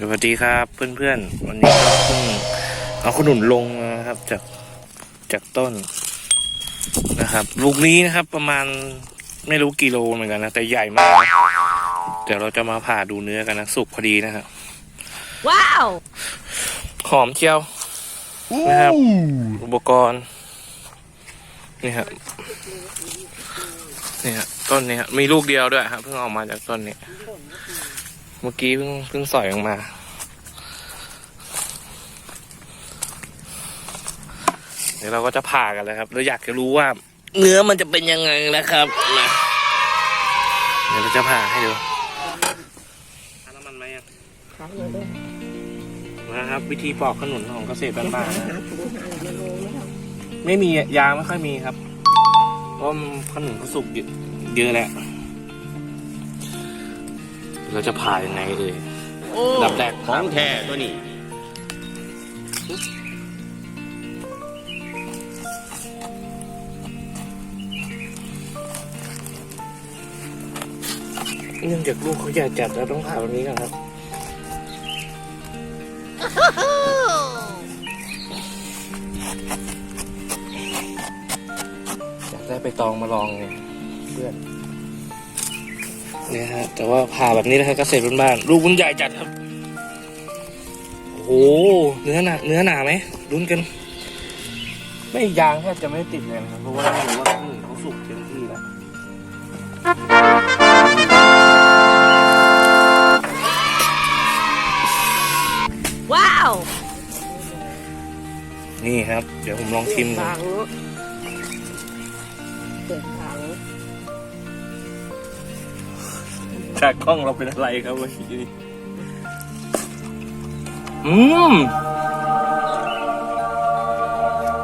สวัสดีครับเพื่อนๆ วันนี้ก็เพิ่งเอาขนุนลงนะครับจากจากต้นนะครับ ลูกนี้นะครับประมาณไม่รู้กิโลเหมือนกันนะ แต่ใหญ่มากนะเดี๋ยวเราจะมาผ่าดูเนื้อกันนะ สุกพอดีนะครับ ว้าว หอมเชียวนะครับ อุปกรณ์ นี่ครับนี่ฮะต้นนี้ฮะมีลูกเดียวด้วยครับเพิ่งออกมาจากต้นนี้เมื่อกี้เพิ่งเพิ่งสอยออกมาเดี๋ยวเราก็จะผ่ากันเลยครับเราอยากจะรู้ว่า เนื้อมันจะเป็นยังไงนะครับมาเดี๋ยวเราจะผ่าให้ดูทาน้ำมันไหมอะขายอยู่ด้วยนะครับวิธีปอกขนุนของเกษตรบ้านๆนะหาถุงหาอะ ไรมาโรยไหมครับไม่มียาไม่ค่อยมีครับเพราะมันขนุนเขาสุกเยอะเยอะแล้วเราจะผ่ายังไงเอ่ยโอ้ดับแรกของแท้ตัวนี้เนื่องจากลูกเขาใหญ่จัดเราต้องผ่าแบบนี้ก่อนครับ ได้ไปตองมาลองไงเพื่อนเนี่ยฮะ แต่ว่าผ่าแบบนี้นะครับเกษตรบ้านๆลูกมันใหญ่จัดครับ โอ้โหเนื้อหนาเนื้อหนาไหมลุ้นกัน ไม่ยางแทบจะไม่ติดเลยนะครับเพราะว่าเรารู้ว่าขนุนเขาสุกเต็มที่แล้วว้าว นี่ครับ เดี๋ยวผมลองชิมดูถัง เปิดถังจากกล้องเราเป็นอะไรครับเมื่อกี้นี้อืม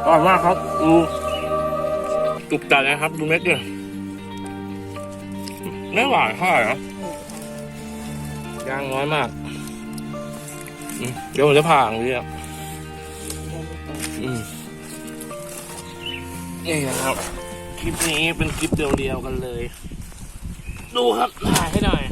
อร่อยมากครับดูจุกจัดนะครับ ดูเม็ดเนี่ยไม่หวานเท่าไหร่นะย่างน้อยมาก เดี๋ยวผมจะผ่าอย่างนี้อืมนี่นะครับ คลิปนี้เป็นคลิปเดียวๆกันเลย ดูครับถ่ายให้หน่อย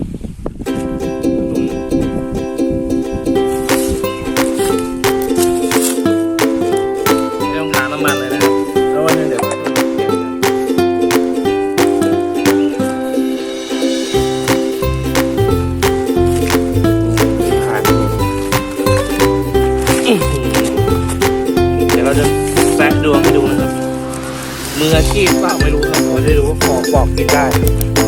ออชีพเปล่าไม่รู้ครับเราจะรู้ว่าปอกปอกกินได้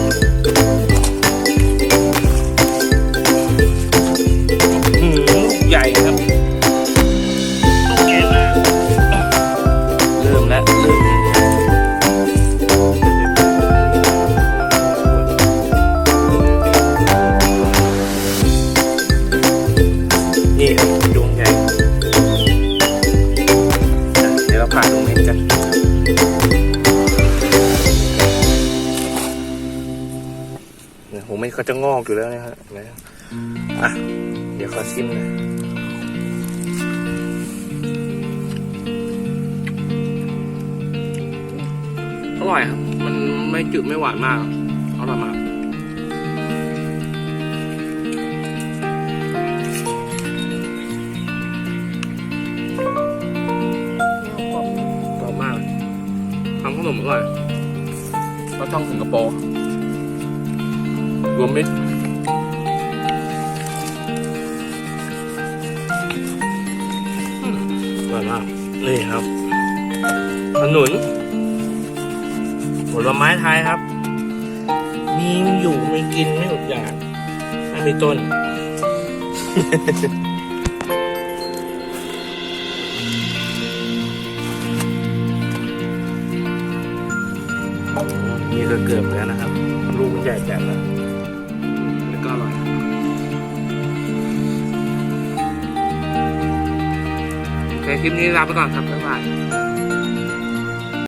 ไม่เขาจะงอกอยู่แล้วนะฮะเห็นไหมอะ เดี๋ยวขอชิมนะอร่อยครับ มันไม่จืดไม่หวานมาก อร่อยมากกบกรอบมากทำขนมอร่อยก็ช่องสิงคโปร์ร วมมิตรอืมอร่อยมากนี่ครับขนุนผลไม้ไทยครับ มีอยู่มีกินไม่อดอยากไม่มีต้น นี่ก็เกือบแล้วนะครับ ลูกใหญ่จัดแล้วแล้ว อร่อยโอเคคลิปนี้ลาไปก่อนครับบ๊ายบาย